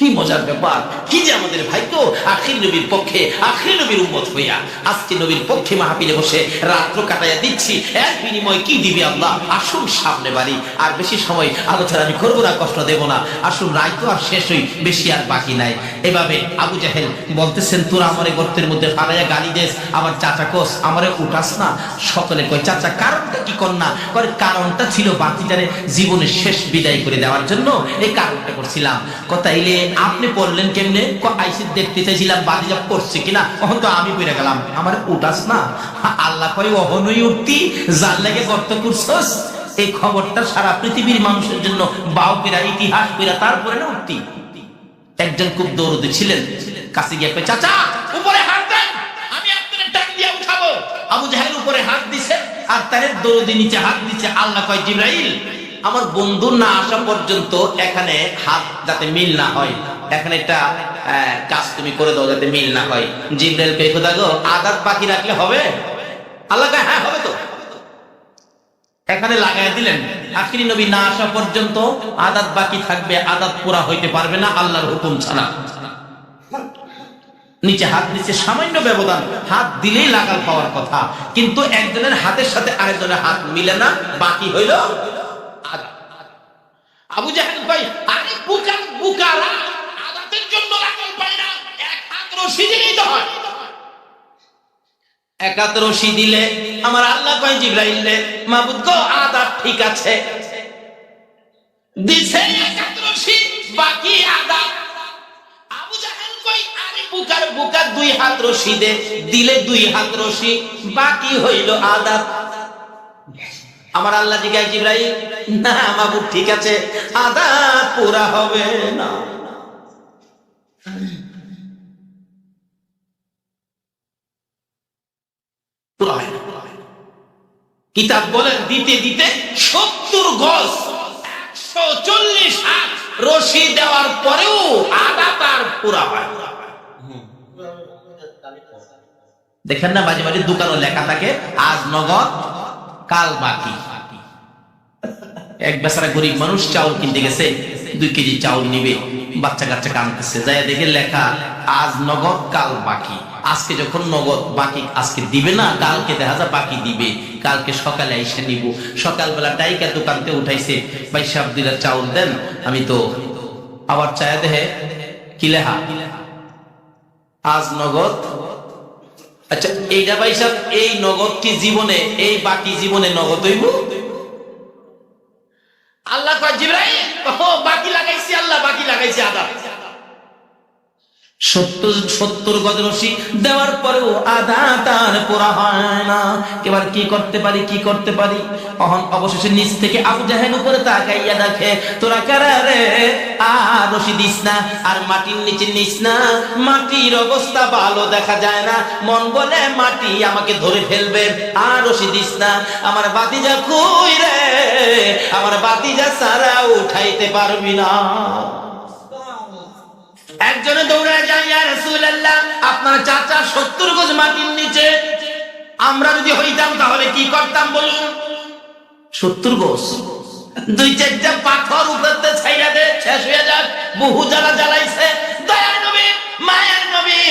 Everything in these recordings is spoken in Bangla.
কি মজার ব্যাপার? কি যে আমাদের ভাগ্য? আখির নবীর পক্ষে, আখির নবীর উম্মত হইয়া আজকে নবীর পক্ষে মাহফিলে বসে রাত্র কাটাইয়া দিচ্ছি। এক বিনিময় কি দিবে আল্লাহ? আসুন সামনে বাড়ি। আর বেশি সময় আলোচনা আমি করব না, কষ্ট দেব না। আসুন, রায় তো আর শেষ হই, বেশি আর বাকি নাই। এভাবে আবু জাহেল বলতেছেন, তোরা আমারে গর্তের মধ্যে ফালাইয়া গালি দেস। আমার চাচা কোস, আমারে উঠাস না। সকলে কয়, চাচা, কারণটা কি কর না করে কারণটা ছিল বাতিটারে জীবনের শেষ বিদায় করে দেওয়ার জন্য। এই কারণটা করছিলাম। কথা এলে আপনি পড়লেন কেমনে? আইসি দেখতে চাইছিলাম বাতিজা পড়ছে কিনা? তখন তো আমি পড়ে গেলাম। আমার উঠাস না? আল্লাহ কয়, অহনই উঠতি, যার লাগে গর্ত করছস এই খবরটা সারা পৃথিবীর মানুষের জন্য বাউ পেরা ইতিহাস পেরা তারপরে না উঠতি। একজন খুব দৌড়তে ছিলেন। কাছে গিয়ে চাচা, উপরে হাত দেন, আমি আপনার টান দিয়ে উঠাবো। আবু জাহেল উপরে হাত দিছে, আর তার দৌড়দি নিচে হাত দিচ্ছে আল্লাহ কয়, জিব্রাইল আমার বন্ধু না আসা পর্যন্ত এখানে হাত যাতে মিল না হয়। এখানে একটা কাজ তুমি করে দাও যাতে মিল না হয়। জিব্রাইল কে খোদা গো আদাত বাকি রাখলে হবে? আল্লাহ হ্যাঁ হবে তো। এখানে লাগাই দিলেন। আখিরি নবী না আসা পর্যন্ত আদাত বাকি থাকবে আদাত পুরা হইতে পারবে না, আল্লাহর হুকুম ছাড়া। নিচে হাত নিচে সামান্য ব্যবধান। হাত দিলেই লাগাল পাওয়ার কথা। কিন্তু একজনের হাতের সাথে আরেকজনের হাত মিলে না, বাকি হইল আবু জাহেল ভাই, আরে বুকার, বুকারা, আদাতের জন্য লাগাল পায় না, এক হাত রশি দিলেই তো হয়। একাত রশি দিলে আমার আল্লাহ কয় জিব্রাইল রে, মাবুদ গো, আদা ঠিক আছে। দিছে একাত রশি, বাকি আদা। আবু জাহেল কই আরে বুকার বুকার, দুই হাত রশি দে। দিলে দুই হাত রশি, বাকি হইল আদা। আমার আল্লাহ জিগায় জিব্রাইল, না মাবুদ ঠিক আছে আদা পুরা হবে না। কিতাব বলেন দিতে দিতে সত্তর গজ, একশো চল্লিশ হাত রশি দেওয়ার পরেও আদা তার পুরা হয় দেখেন না, মাঝে মাঝে দোকানে লেখা থাকে, আজ নগদ কাল বাকি। এক বেচারা গরিব মানুষ চাউল কিনতে গেছে, দুই কেজি চাউল নিবে বাচ্চা কাচ্চা কানতেছে যাই দেখে লেখা, আজ নগদ, কাল বাকি। আজকে যখন নগদ বাকি, আজকে দিবে না, কালকে দেখা যায় বাকি দিবে। কালকে সকালে এসে নিব। সকালবেলা ডাইকা দোকানতে উঠাইছে, ভাই সাহেব দুইটা চাউল দেন, আমি তো আবার চায়া দেহে, কি লেখা? আজ নগদ আচ্ছা এইটা ভাই সাহেব এই নগদ কি জীবনে, এই বাকি জীবনে নগদ হইব? আল্লাহ ও, বাকি লাগাইছি, আল্লাহ বাকি লাগাইছি আদা সত্তর সত্তর গজ রশি দেওয়ার পরেও আধা তার পোড়া হয় না। এবার কি করতে পারি, কি করতে পারি? তখন অবশেষে নিচ থেকে আবু জাহেল উপরে তাকাইয়া দেখে, তোরা কারা রে? আর রশি দিস না, আর মাটির নিচে নিস না। মাটির অবস্থা ভালো দেখা যায় না। মন বলে মাটি আমাকে ধরে ফেলবে, আর রশি দিস না। আমার বাতিজা কই রে? আমার বাতিজা সারা উঠাইতে পারবি না। একজনে দৌড়ায় যায় ইয়া রাসূলুল্লাহ আপনার চাচা 70 গজ মাটির নিচে। আমরা যদি হইতাম তাহলে কি করতাম বলুন? 70 গজ? দুই চারটা পাথর উপরতে ছাইরা দে শেষ হয়ে যাক। বহু জ্বালা জ্বালাইছে। নবী মায়ের নবী,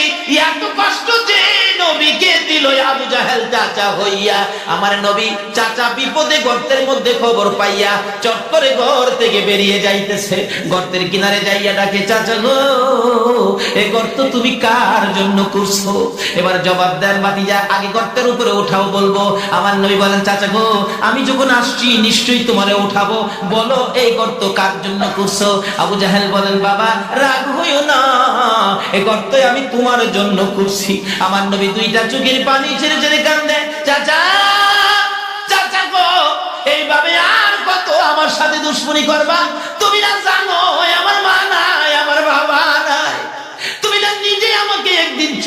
এত কষ্ট যে নবীকে দিল আবু জাহেল চাচা হইয়া। আমার নবী চাচা বিপদে গর্তের মধ্যে খবর পাইয়া চট করে ঘর থেকে বেরিয়ে যাইতেছে। গর্তের কিনারে যাইয়া ডাকে, চাচা গো, এ গর্ত তুমি কার জন্য করছ এবার জবাব দেন বাতিজা আগে গর্তের উপরে উঠাও বলব। আমার নবী বলেন, চাচা গো, আমি যখন আসছি নিশ্চয়ই তোমারে উঠাবো। বলো, এই গর্ত কার জন্য করছ আবু জাহেল বলেন, বাবা, রাগ হইও না আমি তোমার জন্য করছি। আমার নবী দুইটা চোখের পানি ছেড়ে ছেড়ে কান্দে চাচা চাচা গো। এইভাবে আর কত আমার সাথে দুশ্মনী করবা? তুমি না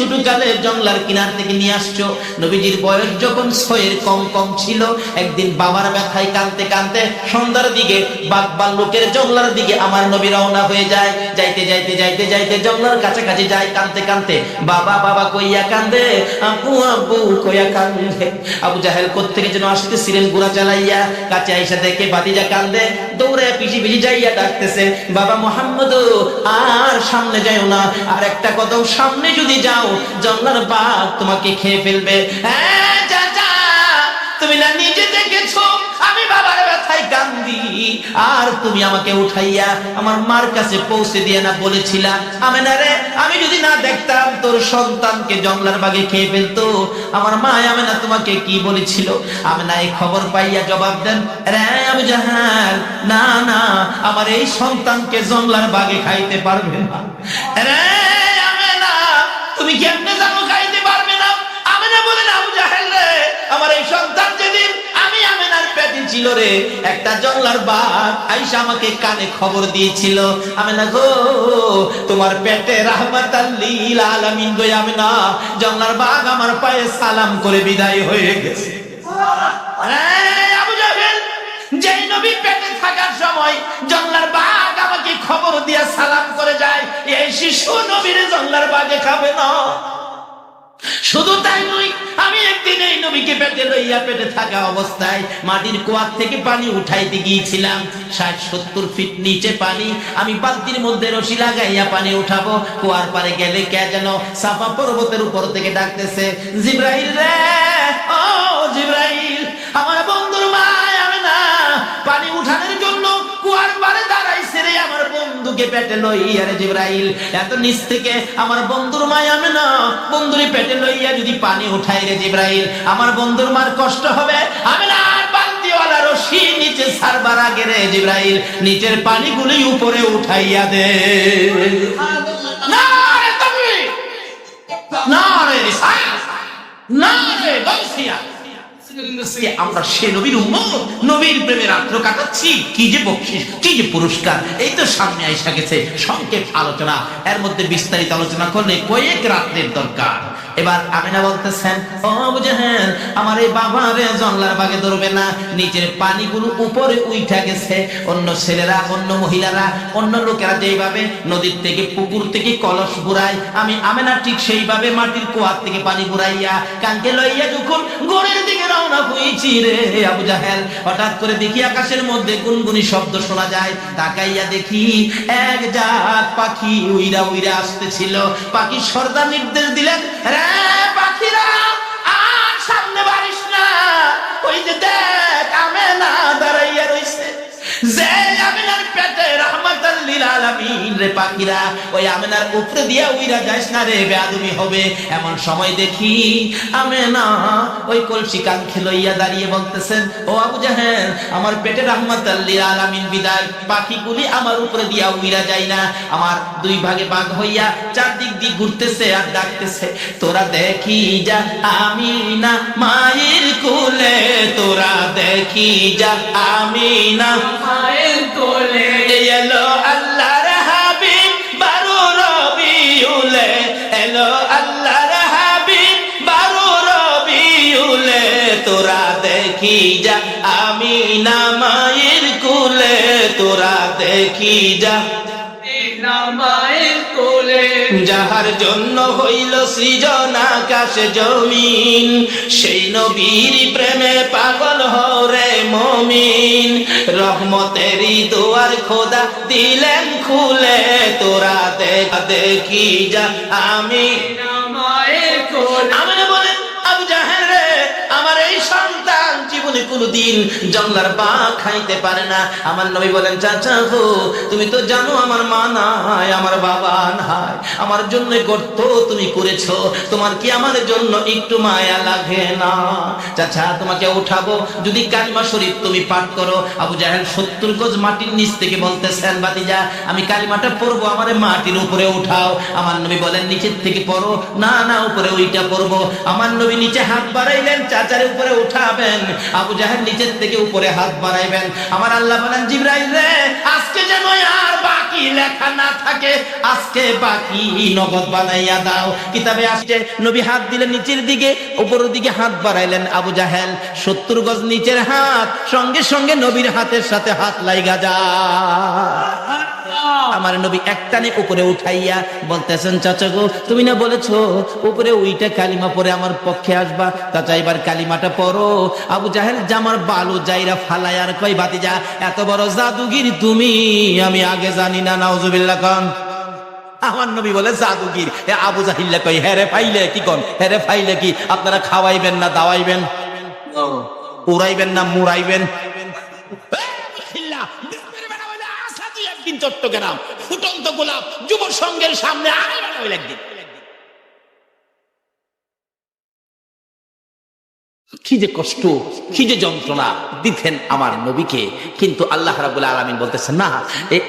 ছোট কালে জঙ্গলার কিনার থেকে নিয়ে আসছো। নবীজির বয়স যখন ছয়ের কম কম ছিল, একদিন বাবার ব্যথায় কানতে কানতে সন্ধ্যার দিকে বাঘ বাল্লুকের জঙ্গলার দিকে আমার নবী রওনা হয়ে যায়। যাইতে যাইতে যাইতে যাইতে জঙ্গলার কাছাকাছি যায় কানতে কানতে বাবা বাবা কইয়া কান্দে আপু আব্বু কইয়া কান্দে আবু জাহেল কোত্থেকে যেন আসতে আসতেছিলেন গুড়া চালাইয়া, কাছে আইসা দেখে বাতিজা কান্দে দৌড়ে পিছি পিছি যাইয়া ডাকতেছে, বাবা মোহাম্মদ, আর সামনে যাও না আর একটা কথাও সামনে যদি যাও জঙ্গলার বাঘ তোমাকে খেয়ে ফেলবে। হ্যাঁ তুমি না নিজে দেখেছ? আমি বাবার ব্যথায় কান্দি। আর তুমি আমাকে উঠাইয়া আমার মার কাছে পৌঁছে দিয়ে না বলেছিলা আমি না রে, আমি যদি না দেখতাম তোর সন্তানকে জঙ্গলার বাগে খেয়ে ফেলতো, আমার মা আমি না তোমাকে কি বলেছিল? আমি না এই খবর পাইয়া জবাব দেন, রে আমি জাহান না না, আমার এই সন্তানকে জঙ্গলার বাগে খাইতে পারবে না। রে ছিল রে, একটা জঙ্গলার বাঘ আইসা আমাকে কানে খবর দিয়েছিল। আমি না গো, তোমার পেটে রাহমাত লিল আলামিন গো, আমি না, জঙ্গলার বাঘ আমার পায়ে সালাম করে বিদায় হয়ে গেছে। যেই নবী পেটে থাকার সময় জঙ্গলার বাঘ আমাকে খবর দিয়ে সালাম করে যায়, এই শিশু নবীর জঙ্গলার বাঘে খাবে না। শুধু তাই নই আমি একদিন এই নবীকে পেটে লইয়া পেটে থাকা অবস্থায় মাটির কুয়ার থেকে পানি উঠাইতে গিয়েছিলাম। ষাট, সত্তর ফিট নিচে পানি, আমি বালতির মধ্যে রশি লাগাইয়া পানি উঠাবো। কুয়ার পারে গেলে কে যেন সাফা পর্বতের উপর থেকে ডাকতেছে জিব্রাহিল রে, ও জিব্রাহিল পেটে লইয়া রে জিব্রাইল, এত নিচ থেকে আমার বন্ধুর মায় আমি না। বন্ধুরে পেটে লইয়া যদি পানি উঠাই রে জিব্রাইল, আমার বন্ধুর মার কষ্ট হবে। আমি না উঠাইয়া দে। গৌসিয়া আমরা সে নবীর উম্মত, নবীর প্রেমে রাত্র কাটাচ্ছি। কি যে বকশিস, কি যে পুরস্কার। এই তো সামনে আইসা গেছে সংক্ষেপ আলোচনা। এর মধ্যে বিস্তারিত আলোচনা করলে কয়েক রাত্রের দরকার। এবার আমিনা বলতেছেন, ও বুঝেন আমার এই বাবা রে জঙ্গলার বাগে ধরবে না। নিচের পানিগুলো উপরে উইঠা গেছে। অন্য ছেলেরা, অন্য মহিলারা, অন্য লোকেরা যেইভাবে নদীর থেকে, পুকুর থেকে কলস বুড়ায় আমি আমেনা ঠিক সেইভাবে মাটির কুয়ার থেকে পানি বুড়াইয়া কানকে লইয়া যখন গোড়ের দিকে রওনা হয়েছি রে আবু জাহেল, হঠাৎ করে দেখি আকাশের মধ্যে গুনগুনি শব্দ শোনা যায়। তাকাইয়া দেখি এক জাত পাখি উইরা উইরা আসতেছিল। পাখি সর্দার নির্দেশ দিলেন রে পাখিরা আর সামনে বাড়িস না। ওই যে দেখ আমেনা দাঁড়াইয়া রইছে। যে পেটে আলামিন আমার পেটে রহমাতাল লিল আলামিন, বিদায়। পাখিগুলি আমার উপরে দিয়া উইরা যায় না। আমার দুই ভাগে ভাগ হইয়া চারদিক দিয়ে ঘুরতেছে আর ডাকতেছে, তোরা দেখি যা আমি না মায়ের কুলে, তোরা দেখি যা আমি না মায়ের কোলে। এলো আল্লাহর তোরা দেখি যা, আমি না মায়ের কুলে, তোরা দেখি যা। যাহার জন্য হইল সৃজন আকাশ জমিন, সেই নবীর প্রেমে পাগল হরে মমিন। রহমতেরই দুয়ার খোদা দিলেন খুলে, তোরা দেখ দেখি যা, আমি না জীবনে কোনোদিন জঙ্গলার বা খাইতে পারে না। আমার নবী বলেন, চাচা গো, তুমি তো জানো আমার মা নাই, আমার বাবা নাই, আমার জন্য গর্ত তুমি করেছ, তোমার কি আমার জন্য একটু মায়া লাগে না? চাচা, তোমাকে উঠাবো, যদি কালিমা শরীফ তুমি পাঠ করো। আবু জাহেল সত্তর গজ মাটির নিচ থেকে বলতেছেন বাতিজা আমি কালিমাটা পড়ব, আমার মাটির উপরে উঠাও। আমার নবী বলেন, নিচের থেকে পড়ো। না না, উপরে ওইটা পড়ব। আমার নবী নিচে হাত বাড়াইলেন, চাচার উপরে উঠাবেন। আবু জাহেল নিচের থেকে উপরে হাত বাড়াইবেন। আমার আল্লাহ বলেন, জিব্রাইল রে, আজকে যেন আর বাকি লেখা না থাকে, আজকে বাকি নগদ বানাইয়া দাও। কিতাবে আসছে, নবী হাত দিলেন নিচের দিকে, উপরের দিকে হাত বাড়াইলেন আবু জাহেল। সত্তর গজ নিচের হাত, সঙ্গে সঙ্গে নবীর হাতের সাথে হাত লাইগা যায়। আমার নবী একটানে উপরে উঠাইয়া বলতেছেন, চাচা গো, তুমি না বলেছ উপরে উইটা কালিমা পরে আমার পক্ষে আসবা? চাচা, এবার কালিমাটা পড়ো। আবু জাহেল, জামার বালু যাইরা ফালাই আর কই বাতিজা এত বড় জাদুগির তুমি, আমি আগে জানি না, নাউজুবিল্লাহ কন। আমার নবী বলে, জাদুগির। এ আবু জাহিল্লা কই হেরে ফাইলে কি কন? হেরে ফাইলে কি? আপনারা খাওয়াইবেন না, দাওয়াইবেন? উড়াইবেন না, মুড়াইবেন? চট্টগ্রাম ফুটন্ত গোলাপ যুব সংঘের সামনে আয় কি যে কষ্ট কি যে যন্ত্রণা দিতেন আমার নবীকে। কিন্তু আল্লাহ রাবুল আলমিন বলতেছেন না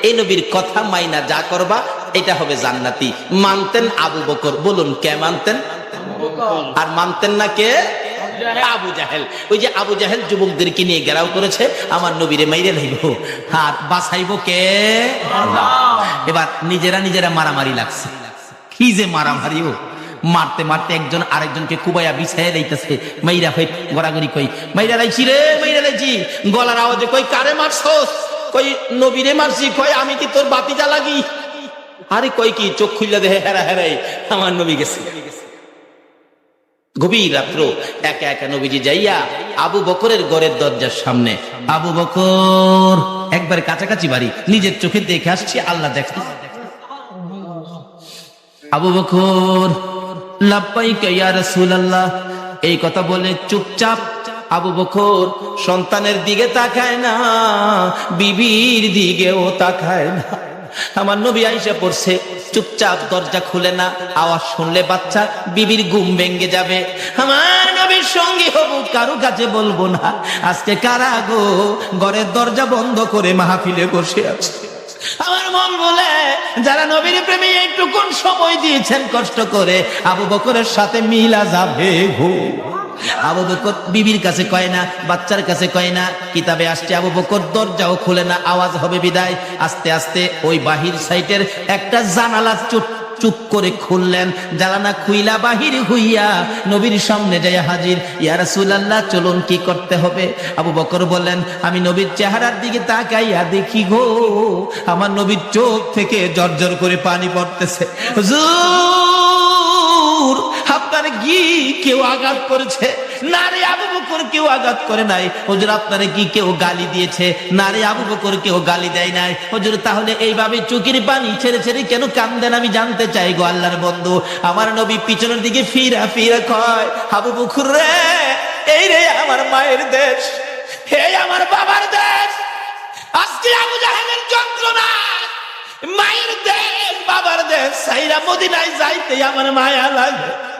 এই নবীর কথা মাইনা যা করবা এটা হবে জান্নাতি। মানতেন আবু বকর বলুন কে মানতেন? আর মানতেন না কে? আবু জাহেল ওই যে আবু জাহেল যুবকদেরকে নিয়ে গেরাও করেছে আমার নবীরে মাইরে লাইব আর বাঁচাইব কে? এবার নিজেরা নিজেরা মারামারি লাগছে। কি যে মারামারিও মারতে মারতে একজন আরেকজনকে কুবাইয়া বিছাইয়া দিতেছে। মাইরা হই গড়াগড়ি কই। মাইরা লাইছি রে মাইরা লাইছি। গলার আওয়াজে কই কারে মারছস? কই নবীরে মারছি কই আমি কি তোর বাতিটা লাগি? আরে কই কি চোখ খুললে দেহে হেরা হেরাই। আমার নবী গেছে। গভীর রাত্র, একা একা নবীজি যাইয়া আবু বকরের গড়ের দরজার সামনে, আবু বকর, একবার কাছাকাছি বাড়ি, নিজের চোখে দেখে আসছি, আল্লাহ দেখে আবু বকর এই কথা বলে চুপচাপ আবু বকর সন্তানের দিকে তাকায় না, বিবির দিকেও তাকায় না। আমার নবী আইসা পড়ছে, চুপচাপ দরজা খুলে না, আওয়াজ শুনলে বাচ্চা বিবির গুম ভেঙে যাবে। আমার নবীর সঙ্গী হবু, কারও কাছে বলব না, আজকে কারা গো? ঘরের দরজা বন্ধ করে মাহফিলে বসে আছে। আমার মন বলে, যারা নবীর প্রেমে একটু কোন সময় দিয়েছেন কষ্ট করে, আবু বকরের সাথে মিলা যাবে গো। আবু বকর বিবির কাছে কয় না, বাচ্চার কাছে কয় না, কিতাবে আসছে আবু বকর, দরজাও খুলে না, আওয়াজ হবে বিদায়। আস্তে আস্তে ওই বাহির সাইটের একটা জানালা চুপ চুপ করে খুললেন। জ্বালানা খুইলা বাহির হইয়া নবীর সামনে যায় হাজির। ইয়া রাসূলুল্লাহ, চলুন কি করতে হবে? আবু বকর বললেন, আমি নবীর চেহারার দিকে তাকাইয়া দেখি গো, আমার নবীর চোখ থেকে জর্জর করে পানি পড়তেছে। হুজুর আপনার কি কেউ আঘাত করেছে? নারে আবু বকর কেউ আঘাত করে নাই। হুজুর, আপনারে কি কেউ গালি দিয়েছে? নারে আবু বকর কেউ গালি দেয় নাই। হুজুর, তাহলে এইভাবে চুকির পানি ছেড়ে ছেড়ে কেন কান্দেন? আমি জানতে চাই গো আল্লাহর বন্ধু। আমার নবী পিছনের দিকে ফিরা ফিরা কয়, আবু বকর রে, এই রে আমার মায়ের দেশ হে আমার বাবার দেশ। আজকে আবু জাহেলের যন্ত্রণা। মায়ের দেশ, বাবার দেশ। সাইরা মদিনায় যাইতে আমার মায়া লাগে।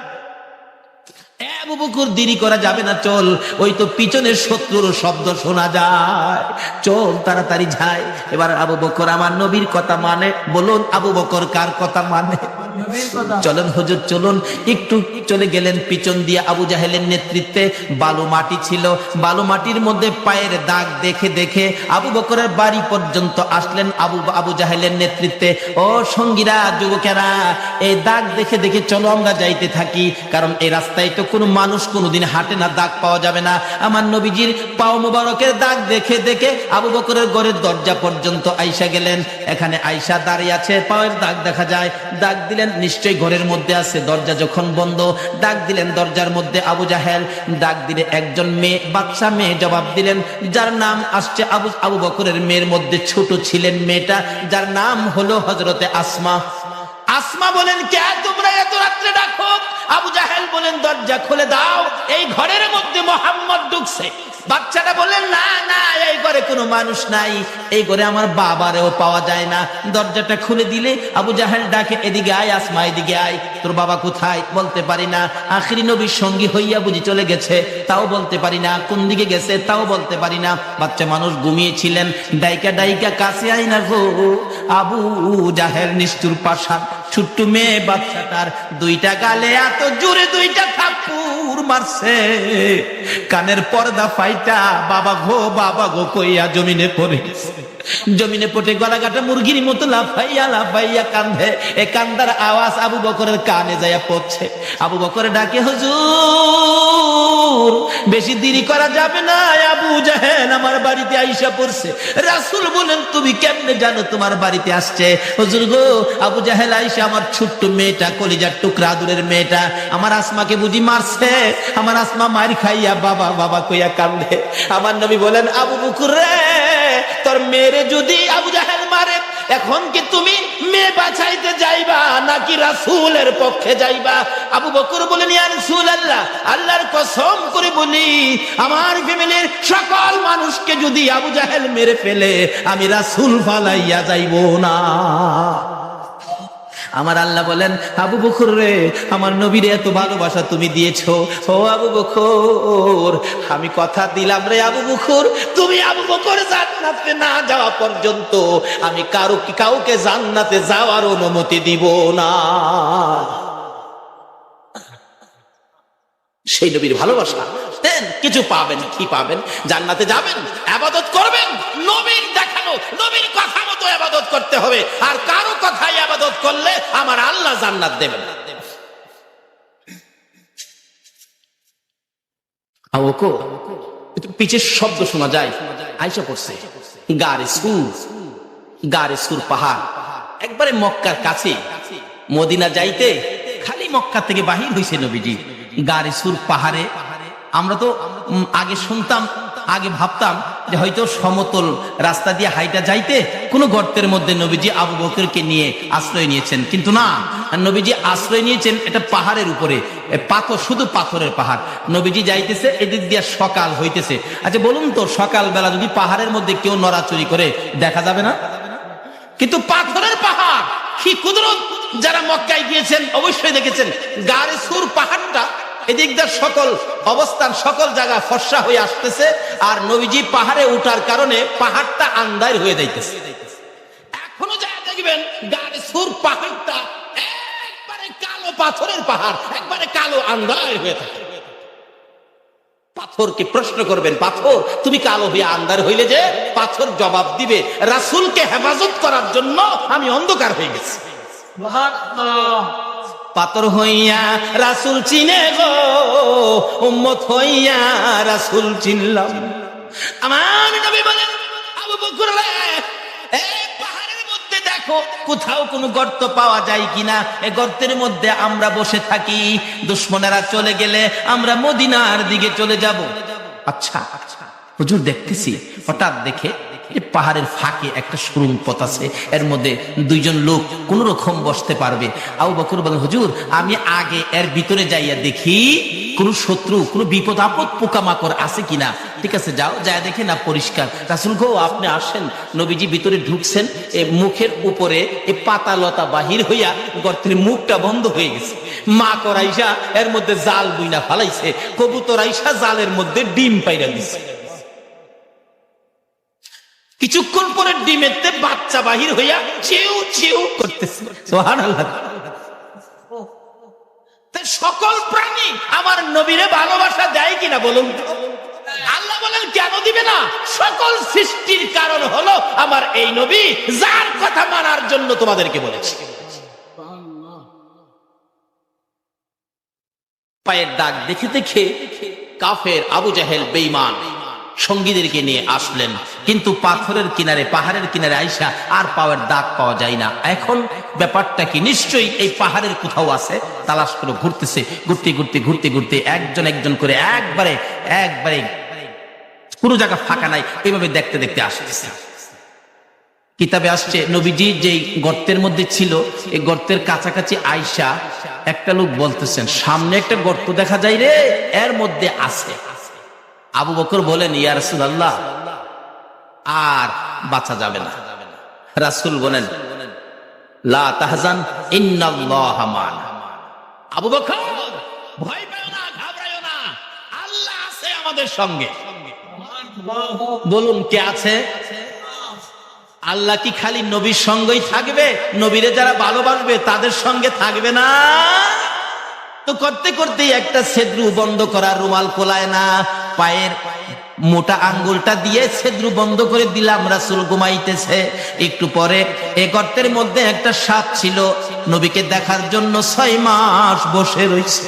বকর দেরি করা যাবে না, চল। ওই তো পিছনের শত্রুর শব্দ শোনা যায়। চল, তাড়াতাড়ি যায়। এবার আবু বকর, আমার নবীর কথা মানে? বলুন, আবু বকর কার কথা মানে? চলুন হুজুর, চলুন। একটু চলে গেলেন পিছন দিয়ে আবু জাহেলের নেতৃত্বে। বালু মাটি ছিল। বালু মাটির মধ্যে পায়ের দাগ দেখে দেখে আবু বকরের বাড়ি পর্যন্ত আসলেন আবু আবু জাহেলের নেতৃত্বে। ও সঙ্গীরা, যুবকেরা, এই দাগ দেখে দেখে চলো আমরা যাইতে থাকি। কারণ এই রাস্তায় তো কোনো মানুষ কোনোদিন হাঁটে না, দাগ পাওয়া যাবে না। আমার নবীজির পাও মোবারকের দাগ দেখে দেখে আবু বকরের ঘরের দরজা পর্যন্ত আইসা গেলেন। এখানে আইসা দাঁড়িয়ে আছে, পায়ের দাগ দেখা যায়। দাগ দিলেন, নিশ্চয়ই ঘরের মধ্যে আছে, দরজা যখন বন্ধ, ডাক দিলেন দরজার মধ্যে আবু জাহেল, ডাক দিলে একজন মেয়ে বাচ্চা মেয়ে জবাব দিলেন, যার নাম আসছে আবু আবু বকরের মেয়ের মধ্যে ছোট ছিলেন মেয়েটা, যার নাম হলো হজরতে আসমা। আসমা বলেন, কে তোমরা এত রাত্রে ডাকো? আবু জাহেল বলেন, দরজা খুলে দাও, এই ঘরের মধ্যে মোহাম্মদ ঢুকছে। বাচ্চাটা বললেন না না, এই ঘরে কোনো মানুষ নাই। এই ঘরে আমার বাবারেও পাওয়া যায় না। দরজাটা খুলে দিলে আবু জাহেল ডাকে, এদিকে আয়, আসমা, এদিকে আয়। তোর বাবা কোথায়? বলতে পারি না। আখরি নবীর সঙ্গী হইয়া বুঝি চলে গেছে, তাও বলতে পারি না। কোন দিকে গেছে, তাও বলতে পারি না। বাচ্চা মানুষ ঘুমিয়েছিলেন, ডাইকা ডাইকা, কাছে আই না গো আবু জাহেল, নিষ্ঠুর পাশান ছোট্ট মেয়ে বাচ্চাটার দুইটা গালে এত জোরে দুইটা থাপ্পুর মারছে। কানের পর্দা ফাইটা, বাবা গো বাবা গো কইয়া জমিনে পড়ে। জমিনে পড়ে গলাকাটা মুরগির মতো লাফাইয়া লাফাইয়া কান্দে। এ কান্দার আওয়াজ আবু বকরের কানে যাইয়া পড়ছে। আবু বকর ডাকে, হুজুর, বেশি দেরি করা যাবে না, আবু জাহেল আমার বাড়িতে আইসা পড়ছে। রাসুল বলেন, তুমি কেমনে জানো তোমার বাড়িতে আসছে? হুজুর গো, আবু জাহেল আইসা আমার ছোট্ট মেয়েটা, কলিজার টুকরা দূরের মেয়েটা, আমার আসমাকে বুঝি মারছে? আমার আসমা মার খাইয়া বাবা বাবা কইয়া কান্দে আমার নবী বলেন, আবু বকর রে, তোর মেয়েরে যদি আবু জাহেল মারে, এখন কি তুমি মেয়ে বাঁচাইতে যাইবা নাকি রাসূলের পক্ষে যাইবা? আবু বকর বলেন, ইয়া রাসূলুল্লাহ, আল্লাহর কসম করে বলি, আমার ফ্যামিলির সকল মানুষকে যদি আবু জাহেল মেরে ফেলে, আমি রাসূল ফালাইয়া যাইব না। আমার আল্লাহ বলেন, আবু বকর রে, আমার নবীরে এত ভালোবাসা তুমি দিয়েছ। ও আবু বকর, আমি কথা দিলাম রে আবু বকর, তুমি আবু বকর জান্নাতে না যাওয়া পর্যন্ত আমি কারও কাউকে জান্নাতে যাওয়ার অনুমতি দিব না। সেই নবীর ভালোবাসা দেন কিছু পাবেন, কি পাবেন? জান্নাতে যাবেন, আবাদত করবেন, নবীর দেখানো, নবীর কথা মতো আবাদত করতে হবে। আর কারও কথাই আবাদত করলে আমার আল্লাহ জান্নাত দেবেন। না শব্দ শোনা যায়। আইসা পড়ছে। গারে সুর গারে পাহাড়। একবারে মক্কার কাছে। মদিনা যাইতে খালি মক্কা থেকে বাহির হয়েছে নবীজি। গারে সুর পাহাড়ে আমরা তো আগে শুনতাম, আগে ভাবতাম যে হয়তো সমতল রাস্তা দিয়ে হাইটা যাইতে কোনো গর্তের মধ্যে নবীজি আবু বকরকে নিয়ে আশ্রয় নিয়েছেন। কিন্তু না, নবীজি আশ্রয় নিয়েছেন এটা পাহাড়ের উপরে। পাথর, শুধু পাথরের পাহাড়। নবীজি যাইতেছে, এদিক দিয়ে সকাল হইতেছে। আচ্ছা বলুন তো সকাল বেলা যদি পাহাড়ের মধ্যে কেউ নড়াচুরি করে, দেখা যাবে না? কিন্তু পাথরের পাহাড়, কি কুদরত! যারা মক্কায় গিয়েছেন, অবশ্যই দেখেছেন, গারে সুর পাহাড়টা এদিক দিয়ে সকল অবস্থান, সকল জায়গা ফর্সা হয়ে আসতেছে আর নবীজি পাহাড়ে উঠার কারণে পাহাড়টা আন্দার হয়ে যাইতেছে। এখনও যা দেখবেন গারে সুর পাহাড়টা একবারে কালো পাথরের পাহাড়, একবারে কালো আন্দার হয়ে থাকে। পাথরকে প্রশ্ন করবেন, পাথর, তুমি কালো হইয়া আন্দার হইলে যে পাথর জবাব দিবে। রাসূলকে হেফাজত করার জন্য আমি অন্ধকার হয়ে গেছি। পাথর হইয়া রাসূল চিনে গো, উম্মত হইয়া রাসূল চিনলাম। আমার নবী বলেন, আবু বকর কোথাও কোনো গর্ত পাওয়া যায় কিনা? এই গর্তের মধ্যে আমরা বসে থাকি। দুশ্মনেরা চলে গেলে আমরা মদিনার দিকে চলে যাব। আচ্ছা। হুজুর দেখতেছি, হঠাৎ দেখে পাহাড়ের ফাঁকে একটা সুরুং পথ আছে। এর মধ্যে দুইজন লোক কোন রকম বসতে পারবে। আবু বকর বলেন, হুজুর, আমি আগে এর ভিতরে যাইয়া দেখি কোন শত্রু, কোন বিপদ, আপদ, পোকামাকড় আছে কিনা। ঠিক আছে, যাও যায় দেখে না পরিষ্কার। রাসুল গো, আপনি আসেন। নবীজি ভিতরে ঢুকছেন, এ মুখের উপরে এ পাতা লতা বাহির হইয়া গর্তের মুখটা বন্ধ হয়ে গেছে। মা করাইসা এর মধ্যে জাল বুইনা ফালাইছে, কবুতর আইসা জালের মধ্যে ডিম পাইরা দিছে। কিছুক্ষণ পরে ডিমেতে বাচ্চা বাহির হইয়া চেউ চেউ করতেছে। সকল প্রাণী আমার নবীরে ভালোবাসা দেয় কিনা বলুন আল্লাহ বলেন, কেন দিবে না? সকল সৃষ্টির কারণ হলো আমার এই নবী, যার কথা মানার জন্য তোমাদেরকে বলেছি। পায়ের দাগ দেখে দেখে কাফের আবু জাহেল বেঈমান সঙ্গীদেরকে নিয়ে আসলেন। কিন্তু পাথরের কিনারে, পাহাড়ের কিনারে আইসা আর পাওয়ার দাগ পাওয়া যায় না। এখন ব্যাপারটা কি? নিশ্চয়ই এই পাহাড়ের কোথাও আছে। তালাশ করে ঘুরতেছে। ঘুরতে ঘুরতে ঘুরতে ঘুরতে একজন একজন করে একবারে একবারে পুরো জায়গা ফাঁকা নাই। এইভাবে দেখতে দেখতে আসতেছে। কিতাবে আসছে, নবীজি যেই গর্তের মধ্যে ছিল, এই গর্তের কাছাকাছি আয়সা একটা লোক বলতেছেন, সামনে একটা গর্ত দেখা যায় রে, এর মধ্যে আছে। আবু বকর বলেন, ইয়া রাসূলুল্লাহ, আর বাঁচা যাবে না। রাসূল বলেন, লা আবু বকর, ভয় আল্লাহ আমাদের সঙ্গে। বলুন, কে আছে? আল্লাহ কি খালি নবীর সঙ্গেই থাকবে? নবীরে যারা ভালোবাসবে, তাদের সঙ্গে থাকবে না? তো করতে করতেই একটা সেদ্রু বন্ধ করা রুমাল কোলায় না। পায়ের মোটা আঙ্গুলটা দিয়ে ছেদ্রু বন্ধ করে দিলাম, রাসুল ঘুমাইতেছে। একটু পরে এ গর্তের মধ্যে একটা সাপ ছিল, নবীকে দেখার জন্য ছয় মাস বসে রয়েছে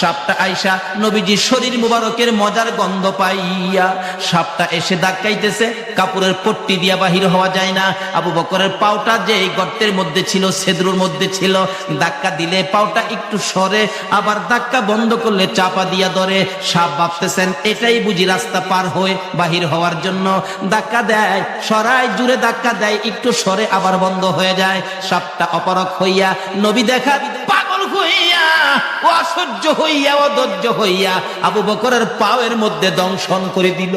সাপটা আইসা নবীজির শরীর মুবারকের মজার গন্ধ পাইয়া সাপটা এসে ধাক্কাইতেছে কাপড়ের পট্টি দিয়া বাহির হওয়া যায় না। আবু বকরের পাওটা যে গর্তের মধ্যে ছিল, সেদ্রুর মধ্যে ছিল, ধাক্কা দিলে পাওটা একটু সরে, আবার ধাক্কা বন্ধ করলে চাপা দিয়া ধরে। সাপ ভাবতেছেন, এটাই বুঝি রাস্তা পার হয়ে বাহির হওয়ার জন্য। ধাক্কা দেয় সরাই জুড়ে ধাক্কা দেয়, একটু সরে আবার বন্ধ হয়ে যায়। সাপটা অপারক হইয়া নবী দেখা ও হইয়া, অধৈর্য হইয়া আবু বকরের পাওয়ের মধ্যে দংশন করে দিল।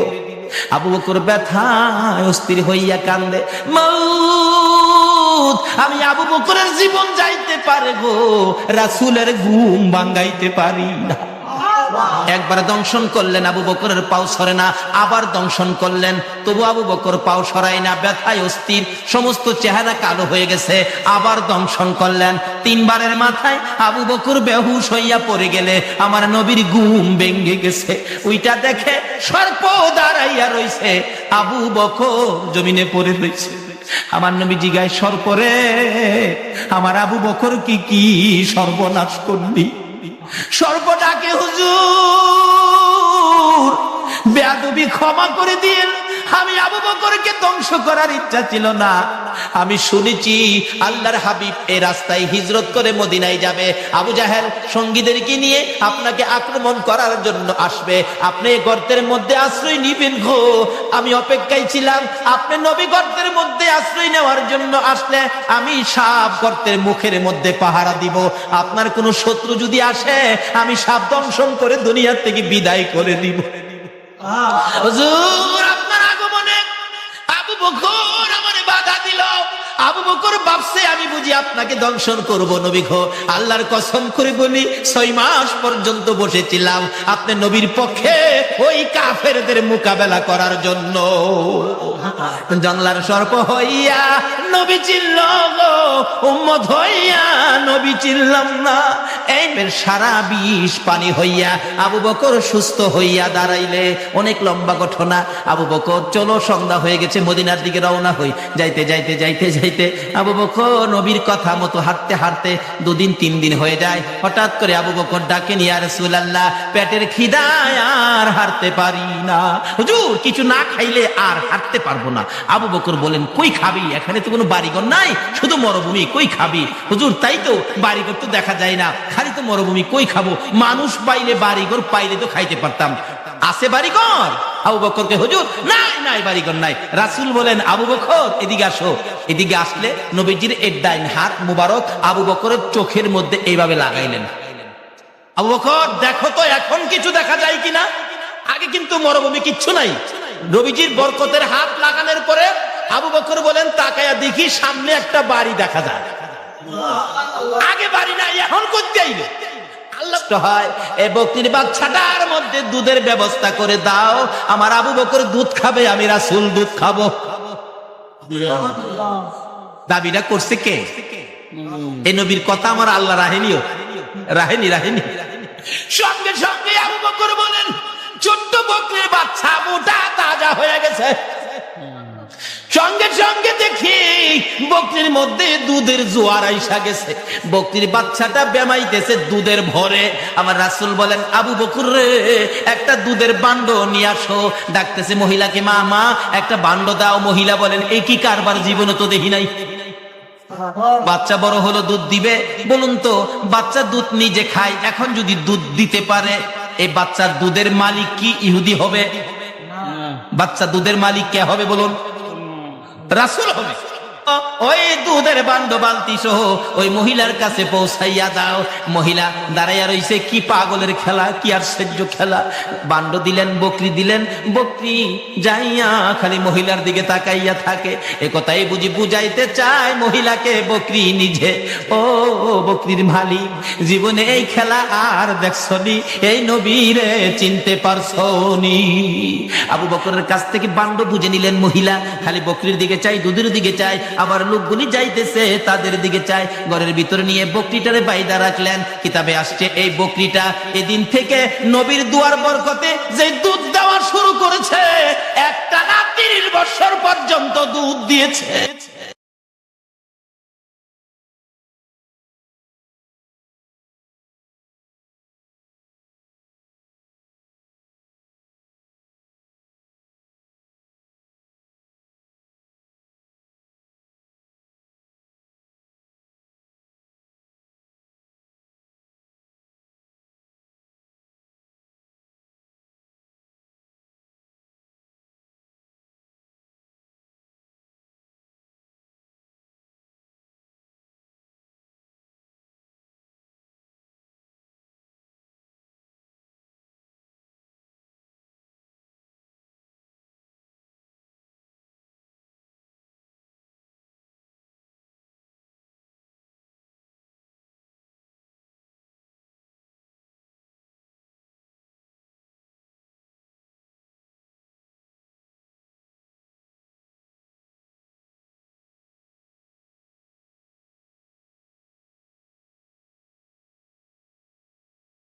আবু বকর ব্যথা অস্থির হইয়া কান্দে আমি আবু বকরের জীবন যাইতে পারব, রাসুলের ঘুম ভাঙ্গাইতে পারি না। একবার দংশন করলেন আবু বকরের পাও সরে না, আবার দংশন করলেন। তবু আবু বকর পাও সরাই না, ব্যথায় অস্থির, সমস্ত চেহারা কালো হয়ে গেছে, আবার দংশন করলেন। তিনবারের মাথায় আবু বকর বেহুশ হইয়া পড়ে গেলে, আমার নবীর গুম ভেঙ্গে গেছে। ওইটা দেখে সর্প দাঁড়াইয়া রইছে, আবু বকর জমিনে পড়ে রয়েছে আমার নবী জিগায় সর্পরে আমার আবু বকর কি কি সর্বনাশ করলি? সর্বটাকে হুজুর বেয়াদবি ক্ষমা করে দিন আমি আবু বকরকে ধ্বংস করার ইচ্ছা ছিল না। আমি শুনেছি আল্লাহর হাবিব এই রাস্তায় হিজরত করে মদিনায় যাবে। আবু জাহেল সঙ্গীদেরকে নিয়ে আপনাকে আক্রমণ করার জন্য আসবে? আপনি গর্তের মধ্যে আশ্রয় নিবেন গো। আমি অপেক্ষায় ছিলাম আপনি নবী গর্তের মধ্যে আশ্রয় নেওয়ার জন্য আসলে আমি সাপ গর্তের মুখের মধ্যে পাহারা দিব। আপনার কোনো শত্রু যদি আসে আমি সাপ দংশন করে দুনিয়ার থেকে বিদায় করে দিব। হুজুর বকর আমার বাধা দিল। আবু বকর ভাবছে, আমি বুঝি আপনাকে দংশন করব, নবী গো। আল্লাহর কসম করে বলি, ছয় মাস পর্যন্ত বসেছিলাম আপনি নবীর পক্ষে ওই কাফেরদের মোকাবেলা করার জন্য। জংলার সর্প হইয়া নবী চিল্ল উম্মত হইয়া নবী চিল্লাম না। এই সারা বিষ পানি হইয়া আবু বকর সুস্থ হইয়া দাঁড়াইলে। অনেক লম্বা ঘটনা। আবু বকর, চলো, সন্ধ্যা হয়ে গেছে, মদিনার দিকে রওনা হই। যাইতে যাইতে যাইতে যাইতে আবু বকর নবীর কথা মতো হাঁটতে হাঁটতে দুদিন, তিন দিন হয়ে যায়। হঠাৎ করে আবু বকর ডাকে নিয়ে আর সুলাল্লাহ পেটের খিদায় আর হারতে পারি না। হুজুর, কিছু না খাইলে আর হাঁটতে পারব না। আবু বকর বলেন কই খাবি? এখানে তো কোনো বাড়িঘর নাই, শুধু মরুভূমি, কই খাবি? হুজুর, তাই তো, বাড়িঘর তো দেখা যায় না, খালি তো মরুভূমি, কই খাব? মানুষ পাইলে বাড়িঘর, পাইলে তো খাইতে পারতাম। আছে বাড়িঘর? আবু বকরকে হুজুর, নাই নাই, বাড়িঘর নাই। রাসূল বলেন, আবু বকর এদিকে আসো। এদিকে আসলে নবীজির এর ডাইন হাত মুবারক আবু বকরের চোখের মধ্যে এইভাবে লাগাইলেন। আবু বকর দেখো তো, এখন কিছু দেখা যায় কিনা? আগে কিন্তু মরুভূমি কিচ্ছু নাই। নবীজির বরকতের হাত লাগানোর পরে আবু বকর বলেন, তাকায়া দেখি সামনে একটা বাড়ি দেখা যায়। আগে বাড়ি নাই, এখন করতে আইবে? আল্লাহ হয় এই বকরির বাচ্চাটার মধ্যে দুধের ব্যবস্থা করে দাও। আমার আবু বকর দুধ খাবে, আমি রাসূল দুধ খাব। দাবিটা করছে কে? এই নবীর কথা আমার আল্লাহ রাহেনিও। রাহেনি রাহেনি। সঙ্গে সঙ্গে আবু বকর বলেন, ছোট্ট বকরির বাচ্চা মোটা, তাজা হয়ে গেছে। সঙ্গে সঙ্গে দেখি বকরির মধ্যে দুধের জোয়ার আইসা গেছে। বকরির বাচ্চাটা বেমাইতেছে দুধের ভরে। আমার রাসুল বলেন, আবু বকুর রে, একটা দুধের বান্ড নিয়ে আসো। ডাকতেছে মহিলাকে, মা মা, একটা বান্ড দাও। মহিলা বলেন, এ কি কারবার? জীবনে তো দেখি নাই। বাচ্চা বড় হলো, দুধ দিবে। বলুন তো, বাচ্চা দুধ নিজে খায়, এখন যদি দুধ দিতে পারে, এই বাচ্চার দুধের মালিক কি? ইহুদি হবে? বাচ্চা দুধের মালিক কে হবে বলুন? রাসুল হবে। ওই দুধের বান্ড বালতি সহ ওই মহিলার কাছে পৌঁছাইয়া দাও। মহিলা দাঁড়াইয়া রইছে, কি পাগলের খেলা, কি খেলা। বান্ড দিলেন, বকরি দিলেন, বকরি যাইয়া খালি মহিলার দিকে তাকাইয়া থাকে। এ কথাই বুঝি বুঝাইতে চায় মহিলাকে বকরি নিজে। ও বকরির মালিক, জীবনে এই খেলা আর দেখছনি, এই নবীরে চিনতে পারছনি। আবু বকরের কাছ থেকে বান্ড বুঝে নিলেন মহিলা, খালি বকরির দিকে চাই দুধের দিকে চাই আবার লোকগুলি যাইতেছে, তাদের দিকে চায়। ঘরের ভিতরে নিয়ে বকরিটারে বাইদা রাখলেন। কিতাবে আসছে, এই বকরিটা এদিন থেকে নবীর দুয়ার বরকতে যে দুধ দেওয়া শুরু করেছে, একটা না তিরিশ বছর পর্যন্ত দুধ দিয়েছে।